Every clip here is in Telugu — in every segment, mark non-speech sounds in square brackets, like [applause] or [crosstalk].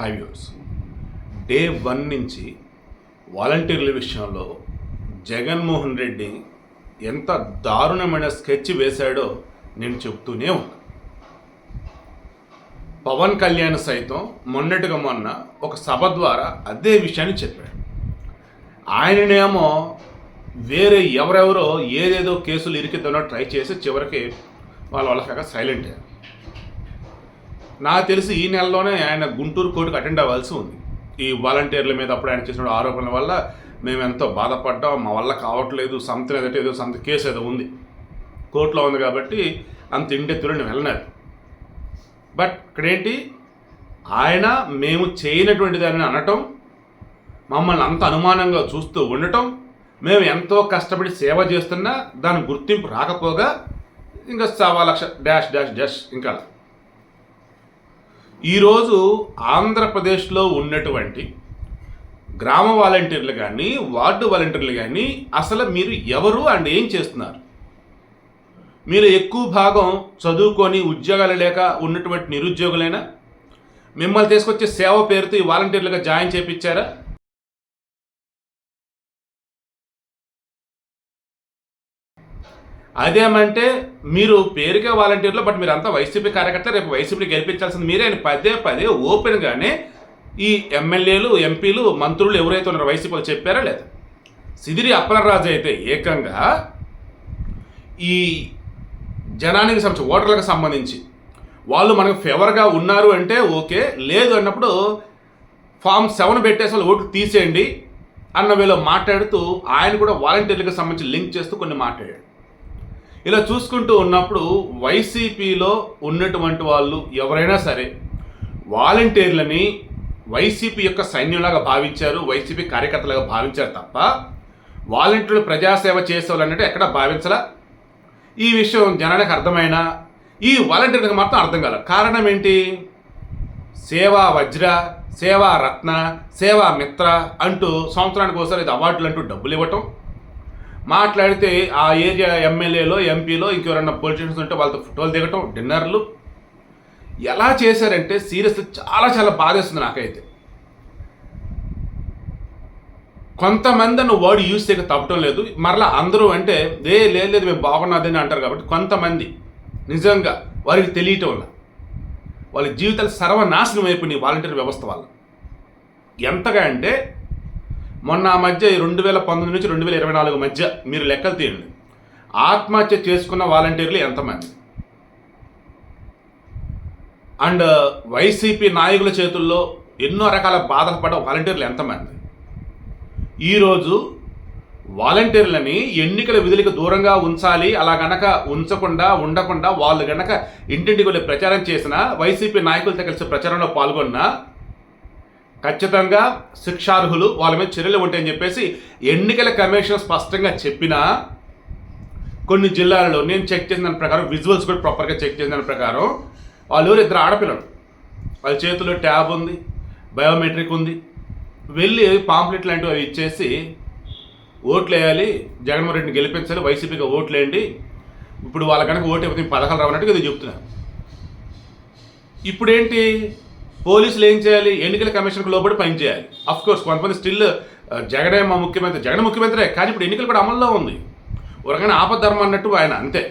హై వ్యూస్ డే వన్ నుంచి వాలంటీర్ల విషయంలో జగన్మోహన్ రెడ్డి ఎంత దారుణమైన స్కెచ్ వేశాడో నేను చెప్తూనే ఉన్నా. పవన్ కళ్యాణ్ సైతం మొన్నటిగా మొన్న ఒక సభ ద్వారా అదే విషయాన్ని చెప్పాడు. ఆయననేమో వేరే ఎవరెవరో ఏదేదో కేసులు ఇరికిద్దనో ట్రై చేసి చివరికి వాళ్ళ వాళ్ళకాక సైలెంట్ అయ్యారు. నాకు తెలిసి ఈ నెలలోనే ఆయన గుంటూరు కోర్టుకు అటెండ్ అవ్వాల్సి ఉంది. ఈ వాలంటీర్ల మీద అప్పుడు ఆయన చేసిన ఆరోపణల వల్ల మేము ఎంతో బాధపడ్డాం మా వల్ల కావట్లేదు సంథింగ్ ఏదంటే ఏదో సంథింగ్ కేసు ఏదో ఉంది. కోర్టులో ఉంది కాబట్టి అంత ఇండెత్తులో నేను వెళ్ళలేదు. బట్ ఇక్కడేంటి? ఆయన మేము చేయనటువంటి దానిని అనటం మమ్మల్ని అంత అనుమానంగా చూస్తూ ఉండటం మేము ఎంతో కష్టపడి సేవ చేస్తున్నా దాని గుర్తింపు రాకపోగా ఇంకా సవా లక్ష డాష్ డాష్ డాష్ ఇంకా ఈరోజు ఆంధ్రప్రదేశ్లో ఉన్నటువంటి గ్రామ వాలంటీర్లు కానీ వార్డు వాలంటీర్లు కానీ అసలు మీరు ఎవరు అండ్ ఏం చేస్తున్నారు? మీరు ఎక్కువ భాగం చదువుకొని ఉద్యోగాలు లేక ఉన్నటువంటి నిరుద్యోగులైనా? మిమ్మల్ని తీసుకొచ్చే సేవ పేరుతో ఈ వాలంటీర్లుగా జాయిన్ చేయించారా అదేమంటే మీరు పేరుకే వాలంటీర్లు బట్ మీరు అంతా వైసీపీ కార్యకర్త రేపు వైసీపీని గెలిపించాల్సింది మీరే అని పదే పదే ఓపెన్గానే ఈ ఎమ్మెల్యేలు ఎంపీలు మంత్రులు ఎవరైతే ఉన్నారో వైసీపీలో చెప్పారా లేదా? సిదిరి అప్పలరాజు అయితే ఏకంగా ఈ జనానికి సంబంధించి ఓటర్లకు సంబంధించి వాళ్ళు మనకు ఫేవర్గా ఉన్నారు అంటే ఓకే లేదు అన్నప్పుడు ఫామ్ సెవెన్ పెట్టేసి వాళ్ళు ఓట్లు తీసేయండి అన్న వేలో మాట్లాడుతూ ఆయన కూడా వాలంటీర్లకు సంబంధించి లింక్ చేస్తూ కొన్ని మాట్లాడాడు. ఇలా చూసుకుంటూ ఉన్నప్పుడు వైసీపీలో ఉన్నటువంటి వాళ్ళు ఎవరైనా సరే వాలంటీర్లని వైసీపీ యొక్క సైన్యంలాగా భావించారు వైసీపీ కార్యకర్తలుగా భావించారు తప్ప వాలంటీర్లు ప్రజాసేవ చేసేవాళ్ళన్నట్టు ఎక్కడ భావించలా? ఈ విషయం జనానికి అర్థమైనా ఈ వాలంటీర్లకు మాత్రం అర్థం కాలేదు కారణం ఏంటి? సేవా వజ్ర సేవా రత్న సేవా మిత్ర అంటూ సంవత్సరానికి ఒకసారి ఇది అవార్డులు అంటూ డబ్బులు ఇవ్వటం మాట్లాడితే ఆ ఏరియా ఎమ్మెల్యేలో ఎంపీలో ఇంకెవరన్నా పొలిటీషియన్స్ ఉంటే వాళ్ళతో ఫోటోలు దిగటం డిన్నర్లు. ఎలా చేశారంటే సీరియస్లీ చాలా చాలా బాధేస్తుంది నాకైతే. కొంతమంది నువ్వు వర్డ్ యూజ్ చేయక తప్పటం లేదు. మరలా అందరూ అంటే ఏ లేదు లేదు మేము బాగున్నదని అంటారు కాబట్టి కొంతమంది నిజంగా వారికి తెలియటం వల్ల. వాళ్ళ జీవితాలు సర్వనాశనం అయిపోయినాయి వాలంటీర్ వ్యవస్థ వల్ల. ఎంతగా అంటే మొన్న ఆ మధ్య రెండు వేల పంతొమ్మిది నుంచి రెండు వేల ఇరవై నాలుగు మధ్య మీరు లెక్కలు తీయండి. ఆత్మహత్య చేసుకున్న వాలంటీర్లు ఎంతమంది? అండ్ వైసీపీ నాయకుల చేతుల్లో ఎన్నో రకాల బాధలు పడ్డ వాలంటీర్లు ఎంతమంది? ఈరోజు వాలంటీర్లని ఎన్నికల విధులకు దూరంగా ఉంచాలి అలా గనక ఉంచకుండా ఉండకుండా వాళ్ళు గనక ఇంటింటికి వెళ్ళి ప్రచారం చేసిన వైసీపీ నాయకులతో కలిసి ప్రచారంలో పాల్గొన్నా ఖచ్చితంగా శిక్షార్హులు వాళ్ళ మీద చర్యలు ఉంటాయని చెప్పేసి ఎన్నికల కమిషన్ స్పష్టంగా చెప్పినా కొన్ని జిల్లాలలో నేను చెక్ చేసిన దాని ప్రకారం విజువల్స్ కూడా ప్రాపర్గా చెక్ చేసిన దాని ప్రకారం వాళ్ళు ఎవరు ఇద్దరు ఆడపిల్లలు. వాళ్ళ చేతిలో ట్యాబ్ ఉంది బయోమెట్రిక్ ఉంది. వెళ్ళి పాంప్లెట్ లాంటివి అవి ఇచ్చేసి ఓట్లు వేయాలి జగన్మోహన్ రెడ్డిని గెలిపించాలి వైసీపీగా ఓట్లు వేయండి. ఇప్పుడు వాళ్ళ కనుక ఓటు అయిపోతే పథకాలు రావన్నట్టుగా ఇది చెప్తున్నారు ఇప్పుడేంటి? పోలీసులు ఏం చేయాలి? ఎన్నికల కమిషన్కు లోబడి పనిచేయాలి అఫ్ కోర్స్ కొంతమంది స్టిల్ జగనే మా ముఖ్యమంత్రి జగన్ ముఖ్యమంత్రే కానీ ఇప్పుడు ఎన్నికలు కూడా అమల్లో ఉంది. ఉరగానే ఆపద్ధర్మం అన్నట్టు ఆయన అంతే.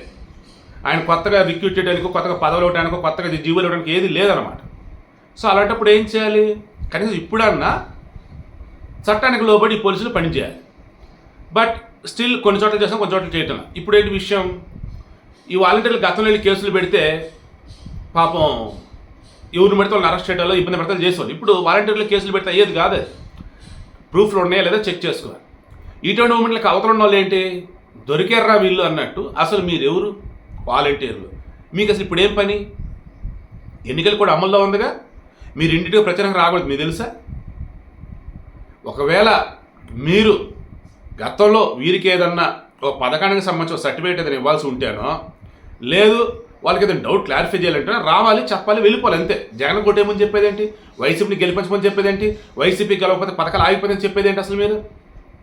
ఆయన కొత్తగా రిక్రూట్ చేయడానికి కొత్తగా పదవులు ఇవ్వడానికి కొత్తగా జీవులు ఇవ్వడానికి ఏది లేదనమాట సో అలాంటప్పుడు ఏం చేయాలి? కనీసం ఇప్పుడన్నా చట్టానికి లోబడి పోలీసులు పనిచేయాలి బట్ స్టిల్ కొన్ని చోట్ల చేస్తాం కొన్ని చోట్ల చేయటం ఇప్పుడు ఏంటి విషయం? ఈ వాలంటీర్లు గతంలో వెళ్ళి కేసులు పెడితే పాపం ఎవరిని పెడితే వాళ్ళని అరెస్ట్ చేయడంలో ఇబ్బంది పెడతాలు చేసేవాళ్ళు. ఇప్పుడు వాలంటీర్లు కేసులు పెడితే అయ్యేది కాదు. ప్రూఫ్లు ఉన్నాయా లేదా చెక్ చేసుకోవాలి. ఇటువంటి మూమెంట్లకు అవతల ఉన్న వాళ్ళు ఏంటి? దొరికారా వీళ్ళు అన్నట్టు అసలు మీరు ఎవరు? వాలంటీర్లు మీకు అసలు ఇప్పుడు ఏం పని? ఎన్నికలు కూడా అమల్లో ఉందిగా? మీరు ఇంటికి ప్రచారం రాకూడదు మీకు తెలుసా? ఒకవేళ మీరు గతంలో వీరికి ఏదన్నా ఒక పథకానికి సంబంధించిన సర్టిఫికేట్ ఏదైనా ఇవ్వాల్సి ఉంటేనో లేదు వాళ్ళకి ఏదైనా డౌట్ క్లారిఫై చేయాలంటే రావాలి చెప్పాలి వెళ్ళిపోవాలి అంతే. జగన్ కొట్టేమని చెప్పేది ఏంటి వైసీపీని గెలిపించమని చెప్పేది ఏంటి వైసీపీ గెలవకపోతే పథకాలు ఆగిపోతే చెప్పేది ఏంటి అసలు మీరు?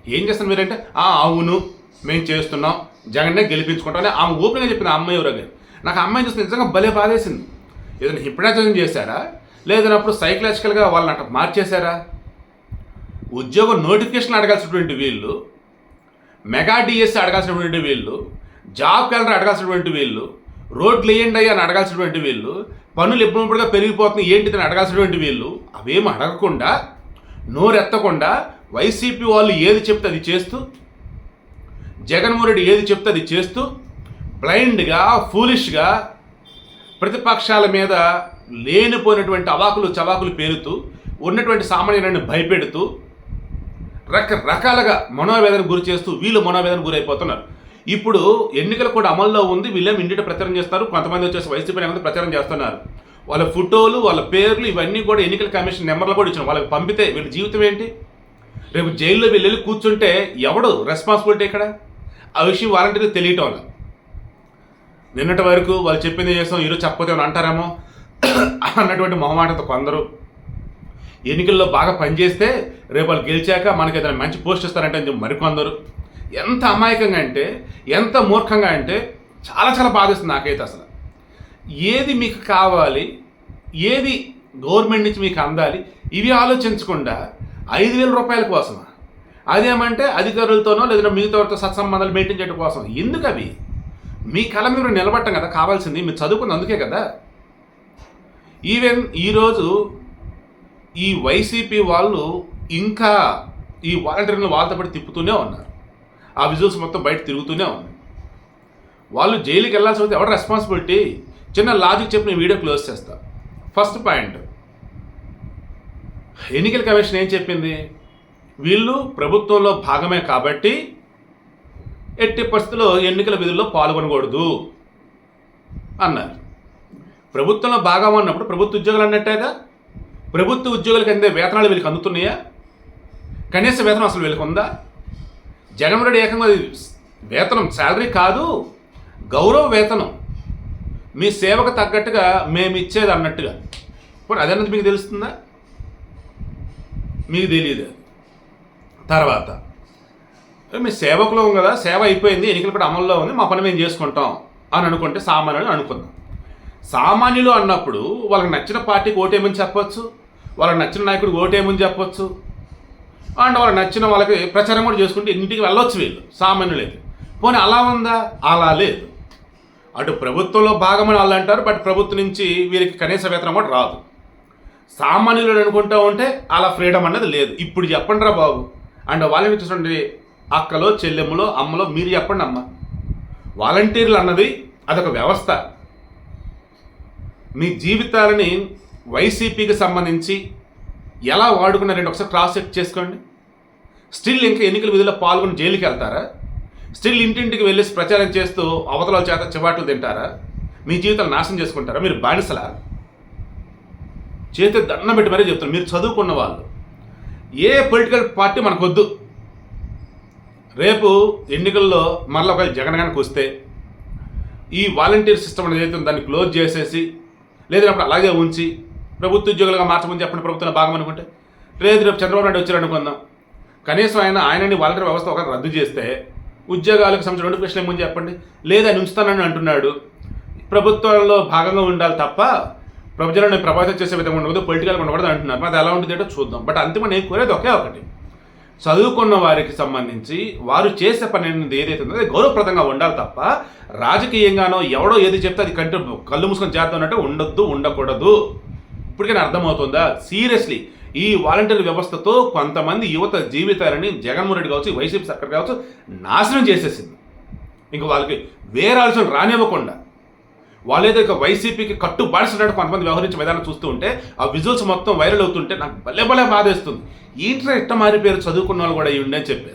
ఏం చేస్తారు మీరంటే "ఆ, అవును మేము చేస్తున్నాం జగన్నే గెలిపించుకుంటాం అని ఆమె ఓపెన్గా చెప్పింది ఆ అమ్మాయి ఎవరో నాకు అమ్మాయి అమ్మాయిని చూస్తే నిజంగా భలే బాధేసింది. ఏదైనా హిప్నాటైజం చేశారా? లేదన్నప్పుడు సైకలాజికల్గా వాళ్ళని అట్లా మార్చేశారా? ఉద్యోగ నోటిఫికేషన్ అడగాల్సినటువంటి వీళ్ళు మెగా డిఎస్సి అడగాల్సినటువంటి వీళ్ళు జాబ్ క్యాలెండర్ అడగాల్సినటువంటి వీళ్ళు రోడ్లు వేయండి అని అడగాల్సినటువంటి వీళ్ళు పనులు ఎప్పుడప్పుడుగా పెరిగిపోతున్నాయి ఏంటిదని అడగాల్సినటువంటి వీళ్ళు అవేం అడగకుండా నోరెత్తకుండా వైసీపీ వాళ్ళు ఏది చెప్తే అది చేస్తూ జగన్మోహన్ రెడ్డి ఏది చెప్తే అది చేస్తూ బ్లైండ్గా ఫూలిష్గా ప్రతిపక్షాల మీద లేనిపోయినటువంటి అవాకులు చవాకులు పేరుతూ ఉన్నటువంటి సామాన్యులను భయపెడుతూ రకరకాలుగా మనోవేదన గురి చేస్తూ వీళ్ళు మనోవేదన గురైపోతున్నారు. ఇప్పుడు ఎన్నికలు కూడా అమల్లో ఉంది వీళ్ళేం ఇంటిట ప్రచారం చేస్తారు కొంతమంది వచ్చేసి వైసీపీ అనేది ప్రచారం చేస్తున్నారు. వాళ్ళ ఫోటోలు వాళ్ళ పేర్లు ఇవన్నీ కూడా ఎన్నికల కమిషన్ నెంబర్లు కూడా ఇచ్చిన వాళ్ళకి పంపితే వీళ్ళ జీవితం ఏంటి? రేపు జైల్లో వీళ్ళు వెళ్ళి కూర్చుంటే ఎవడు రెస్పాన్సిబిలిటీ ఇక్కడ ఆ విషయం వాలంటీర్కి తెలియటం వల్ల. నిన్నటి వరకు వాళ్ళు చెప్పింది చేస్తాం? ఈరోజు చెప్పకపోతే అంటారేమో? [clears throat] అన్నటువంటి మొహమాటతో కొందరు ఎన్నికల్లో బాగా పనిచేస్తే రేపు వాళ్ళు గెలిచాక మనకి ఏదైనా మంచి పోస్ట్ ఇస్తారంటే మరికొందరు. ఎంత అమాయకంగా అంటే ఎంత మూర్ఖంగా అంటే చాలా చాలా బాధిస్తుంది నాకైతే అసలు. ఏది మీకు కావాలి ఏది గవర్నమెంట్ నుంచి మీకు అందాలి ఇవి ఆలోచించకుండా ఐదు వేల రూపాయల కోసమా? అదేమంటే అధికారులతోనో లేదంటే మిగతా సత్సంబంధాలు మెయింటైన్ చేయడం కోసం. ఎందుకు అవి? మీ కళ మీరు నిలబట్టం కదా కావాల్సింది మీరు చదువుకున్న అందుకే కదా. ఈవెన్ ఈరోజు ఈ వైసీపీ వాళ్ళు ఇంకా ఈ వాలంటీర్లు వాళ్ళతో పాటు తిప్పుతూనే ఉన్నారు. ఆ విజువల్స్ మొత్తం బయట తిరుగుతూనే ఉంది వాళ్ళు జైలుకి వెళ్ళాల్సి వస్తే ఎవరు రెస్పాన్సిబిలిటీ చిన్న లాజిక్ చెప్పి నేను వీడియో క్లోజ్ చేస్తా. ఫస్ట్ పాయింట్ ఎన్నికల కమిషన్ ఏం చెప్పింది? వీళ్ళు ప్రభుత్వంలో భాగమే కాబట్టి ఎట్టి పరిస్థితుల్లో ఎన్నికల విధుల్లో పాల్గొనకూడదు అన్నారు. ప్రభుత్వంలో భాగం అన్నప్పుడు ప్రభుత్వ ఉద్యోగులు అన్నట్టేగా? ప్రభుత్వ ఉద్యోగులకు అందే వేతనాలు వీళ్ళకి అందుతున్నాయా? కనీస వేతనం అసలు వీళ్ళకి ఉందా? జగన్ రెడ్డి ఏకంగా అది వేతనం శాలరీ కాదు గౌరవ వేతనం. మీ సేవకు తగ్గట్టుగా మేము ఇచ్చేది అన్నట్టుగా. ఇప్పుడు అదన్నది మీకు తెలుస్తుందా? మీకు తెలియదు తర్వాత మీ సేవకులం కదా సేవ అయిపోయింది ఎన్నికలు కూడా అమల్లో ఉంది మా పని మేము చేసుకుంటాం అని అనుకుంటే సామాన్యులు అనుకుందాం. సామాన్యులు అన్నప్పుడు వాళ్ళకి నచ్చిన పార్టీకి ఓటేమని చెప్పొచ్చు వాళ్ళకి నచ్చిన నాయకుడికి ఓటేమని చెప్పొచ్చు. అండ్ వాళ్ళకి నచ్చిన వాళ్ళకి ప్రచారం కూడా చేసుకుంటే ఇంటికి వెళ్ళొచ్చు వీళ్ళు. సామాన్యులైతే పోనీ అలా ఉందా? అలా లేదు. అటు ప్రభుత్వంలో భాగమని వాళ్ళు అంటారు బట్ ప్రభుత్వం నుంచి వీరికి కనీస వేతనం కూడా రాదు. సామాన్యులు అనుకుంటూ ఉంటే అలా ఫ్రీడమ్ అనేది లేదు. ఇప్పుడు చెప్పండి రా బాబు అండ్ వాళ్ళని చూసండి అక్కలో చెల్లెమ్మలో అమ్మలో మీరు చెప్పండి అమ్మ. వాలంటీర్లు అన్నది అదొక వ్యవస్థ. మీ జీవితాలని వైసీపీకి సంబంధించి ఎలా వాడుకున్నారంటే ఒకసారి క్రాస్ చెక్ చేసుకోండి. స్టిల్ ఇంకా ఎన్నికల విధుల్లో పాల్గొని జైలుకి వెళ్తారా? స్టిల్ ఇంటింటికి వెళ్ళేసి ప్రచారం చేస్తూ అవతల చేత చివాట్లు తింటారా? మీ జీవితం నాశనం చేసుకుంటారా? మీరు బానిసలా? చేతి దండం పెట్టి మరీ చెప్తున్నారు మీరు చదువుకున్న వాళ్ళు. ఏ పొలిటికల్ పార్టీ మనకొద్దు. రేపు ఎన్నికల్లో మరలా ఒకవేళ జగన్ గానికి వస్తే ఈ వాలంటీర్ సిస్టమ్ అనేది దాన్ని క్లోజ్ చేసేసి లేదన్నప్పుడు అలాగే ఉంచి ప్రభుత్వ ఉద్యోగులుగా మార్చమని చెప్పండి ప్రభుత్వంలో భాగం అనుకుంటే. లేదు రేపు చంద్రబాబు నాయుడు వచ్చారు అనుకుందాం. కనీసం ఆయన ఆయనని వాలంటీర్ వ్యవస్థ ఒక రద్దు చేస్తే ఉద్యోగాలకు సంబంధించిన నోటిఫికేషన్ ఏమని చెప్పండి? లేదా ఆయన ఉంచుతానని అంటున్నాడు. ప్రభుత్వంలో భాగంగా ఉండాలి తప్ప ప్రజలను ప్రభావితం చేసే విధంగా ఉండకూడదు పొలిటికల్గా ఉండకూడదు అంటున్నారు. అది ఎలా ఉంటుంది ఏంటో చూద్దాం. బట్ అంతిమ నేను కోరేది ఒకే ఒకటి. చదువుకున్న వారికి సంబంధించి వారు చేసే పని అనేది ఏదైతే ఉందో అది గౌరవప్రదంగా ఉండాలి తప్ప రాజకీయంగానో ఎవడో ఏది చెప్తే అది కంటే కళ్ళు మూసుకొని చేద్దాం అన్నట్టు ఉండొద్దు ఉండకూడదు. ఇప్పటికైనా అర్థమవుతుందా? సీరియస్లీ ఈ వాలంటీర్ వ్యవస్థతో కొంతమంది యువత జీవితాలని జగన్మోహన్ రెడ్డి కావచ్చు వైసీపీ సర్కార్ కావచ్చు నాశనం చేసేసింది. ఇంకా వాళ్ళకి వేరే ఆలోచన రానివ్వకుండా. వాళ్ళేదో ఇక వైసీపీకి కట్టు బాడిసినట్టు కొంతమంది వ్యవహరించే విధానం చూస్తూ ఉంటే ఆ విజువల్స్ మొత్తం వైరల్ అవుతుంటే నాకు భలే భలే బాధేస్తుంది. ఏంట్రా ఇట్ట మారిపోయారు చదువుకున్న వాళ్ళు కూడా ఇవ్వండి అని చెప్పేసి.